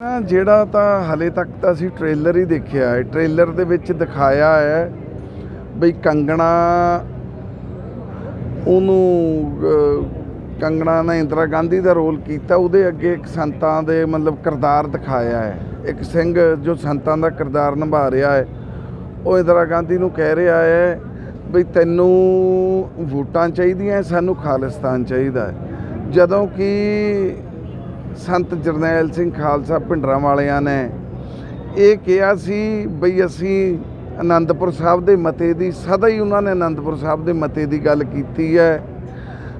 ਨਾ, ਜਿਹੜਾ ਤਾਂ ਹਲੇ ਤੱਕ ਤਾਂ ਅਸੀਂ ਟ੍ਰੇਲਰ ਹੀ ਦੇਖਿਆ ਹੈ। ਟ੍ਰੇਲਰ ਦੇ ਵਿੱਚ ਦਿਖਾਇਆ ਹੈ ਬਈ ਕੰਗਣਾ ਉਹਨੂੰ ਕੰਗਣਾ ਨੇ ਇੰਦਰਾ ਗਾਂਧੀ ਦਾ ਰੋਲ ਕੀਤਾ। ਉਹਦੇ ਅੱਗੇ ਇੱਕ ਸੰਤਾਂ ਦੇ ਮਤਲਬ ਕਿਰਦਾਰ ਦਿਖਾਇਆ ਹੈ। ਇੱਕ ਸਿੰਘ ਜੋ ਸੰਤਾਂ ਦਾ ਕਿਰਦਾਰ ਨਿਭਾ ਰਿਹਾ ਹੈ। ਉਹ ਇੰਦਰਾ ਗਾਂਧੀ ਨੂੰ ਕਹਿ ਰਿਹਾ ਹੈ ਬਈ ਤੈਨੂੰ ਵੋਟਾਂ ਚਾਹੀਦੀਆਂ, ਸਾਨੂੰ ਖਾਲਿਸਤਾਨ ਚਾਹੀਦਾ ਜਦੋਂ ਕਿ ਸੰਤ ਜਰਨੈਲ ਸਿੰਘ ਖਾਲਸਾ ਭਿੰਡਰਾਂ ਵਾਲਿਆਂ ਨੇ ਇਹ ਕਿਹਾ ਸੀ ਬਈ ਅਸੀਂ ਆਨੰਦਪੁਰ ਸਾਹਿਬ ਦੇ ਮਤੇ ਦੀ, ਸਦਾ ਹੀ ਉਹਨਾਂ ਨੇ ਆਨੰਦਪੁਰ ਸਾਹਿਬ ਦੇ ਮਤੇ ਦੀ ਗੱਲ ਕੀਤੀ ਹੈ।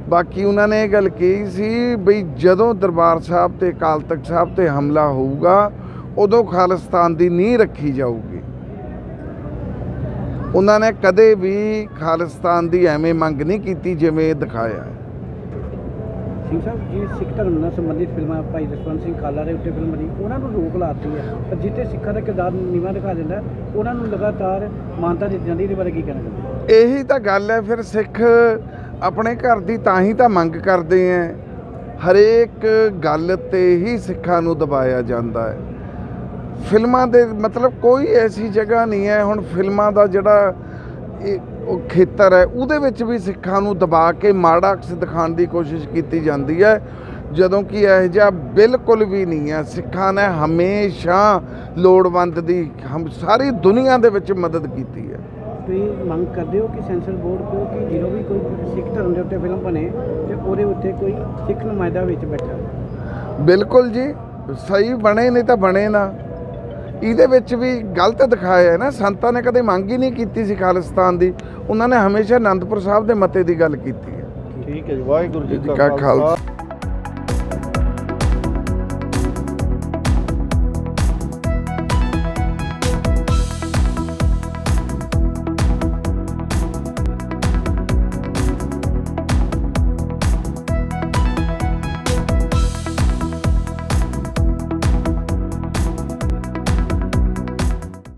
ਬਾਕੀ ਉਹਨਾਂ ਨੇ ਇਹ ਗੱਲ ਕਹੀ ਸੀ ਬਈ ਜਦੋਂ ਦਰਬਾਰ ਸਾਹਿਬ ਤੇ ਅਕਾਲ ਤਖਤ ਸਾਹਿਬ ਤੇ ਹਮਲਾ ਹੋਊਗਾ, ਉਦੋਂ ਖਾਲਿਸਤਾਨ ਦੀ ਨੀਂਹ ਰੱਖੀ ਜਾਊਗੀ। ਉਹਨਾਂ ਨੇ ਕਦੇ ਵੀ ਖਾਲਿਸਤਾਨ ਦੀ ਐਵੇਂ ਮੰਗ ਨਹੀਂ ਕੀਤੀ ਜਿਵੇਂ ਇਹ ਦਿਖਾਇਆ ਹੈ। ਸਿੰਘ ਸਾਹਿਬ, ਜੀ ਸਿੱਖ ਧਰਮ ਨਾਲ ਸੰਬੰਧਿਤ ਫਿਲਮਾਂ ਭਾਈ ਜਸਵੰਤ ਸਿੰਘ ਖਾਲਾ ਦੇ ਉੱਤੇ ਫਿਲਮ ਬਣੀ, ਉਹਨਾਂ ਨੂੰ ਰੋਕ ਲਾਤੀ ਹੈ। ਪਰ ਜਿੱਥੇ ਸਿੱਖਾਂ ਦਾ ਕਿਰਦਾਰ ਨੀਵਾਂ ਦਿਖਾ ਦਿੰਦਾ, ਉਹਨਾਂ ਨੂੰ ਲਗਾਤਾਰ ਮਾਨਤਾ ਦਿੱਤੀ ਜਾਂਦੀ, ਇਹਦੇ ਬਾਰੇ ਕੀ ਕਹਿਣਾ ਚਾਹੁੰਦੇ ਇਹੀ ਤਾਂ ਗੱਲ ਹੈ, ਫਿਰ ਸਿੱਖ ਆਪਣੇ ਘਰ ਦੀ ਤਾਂ ਹੀ ਤਾਂ ਮੰਗ ਕਰਦੇ ਐ। ਹਰੇਕ ਗੱਲ ਤੇ ਹੀ ਸਿੱਖਾਂ ਨੂੰ ਦਬਾਇਆ ਜਾਂਦਾ ਹੈ ਫਿਲਮਾਂ ਦੇ ਮਤਲਬ ਕੋਈ ਐਸੀ ਜਗ੍ਹਾ ਨਹੀਂ ਹੈ ਹੁਣ ਫਿਲਮਾਂ ਦਾ ਜਿਹੜਾ ਉਹ ਖੇਤਰ ਹੈ ਉਹਦੇ ਵਿੱਚ ਵੀ ਸਿੱਖਾਂ ਨੂੰ ਦਬਾ ਕੇ ਮਾੜਾ ਅਕਸ ਦਿਖਾਉਣ ਦੀ ਕੋਸ਼ਿਸ਼ ਕੀਤੀ ਜਾਂਦੀ ਹੈ। ਜਦੋਂ ਕਿ ਇਹ ਜਿਹਾ ਬਿਲਕੁਲ ਵੀ ਨਹੀਂ ਹੈ। ਸਿੱਖਾਂ ਨੇ ਹਮੇਸ਼ਾ ਲੋੜਵੰਦ ਦੀ ਹਮ ਸਾਰੀ ਦੁਨੀਆ ਦੇ ਵਿੱਚ ਮਦਦ ਕੀਤੀ ਹੈ। ਤੁਸੀਂ ਮੰਗ ਕਰਦੇ ਹੋ ਕਿ ਸੈਂਸਰ ਬੋਰਡ ਕੋ ਕਿ ਜਦੋਂ ਵੀ ਕੋਈ ਸਿੱਖ ਧਰਮ ਦੇ ਉੱਤੇ ਫਿਲਮ ਬਣੇ ਤੇ ਉਹਦੇ ਉੱਤੇ ਕੋਈ ਸਿੱਖ ਨੁਮਾਇੰਦਾ ਵਿੱਚ ਬੈਠਾ ਬਿਲਕੁਲ ਜੀ ਸਹੀ ਬਣੇ ਨਹੀਂ ਤਾਂ ਬਣੇ ਨਾ। ਇਹਦੇ ਵਿੱਚ ਵੀ ਗਲਤ ਦਿਖਾਇਆ ਹੈ ਨਾ। ਸੰਤਾਂ ਨੇ ਕਦੇ ਮੰਗ ਹੀ ਨਹੀਂ ਕੀਤੀ ਸੀ ਖਾਲਿਸਤਾਨ ਦੀ। ਉਹਨਾਂ ਨੇ ਹਮੇਸ਼ਾ ਆਨੰਦਪੁਰ ਸਾਹਿਬ ਦੇ ਮਤੇ ਦੀ ਗੱਲ ਕੀਤੀ ਹੈ। ਠੀਕ ਹੈ ਜੀ ਵਾਹਿਗੁਰੂ ਜੀ ਜੀ ਕਾ ਖਾਲਸਾ।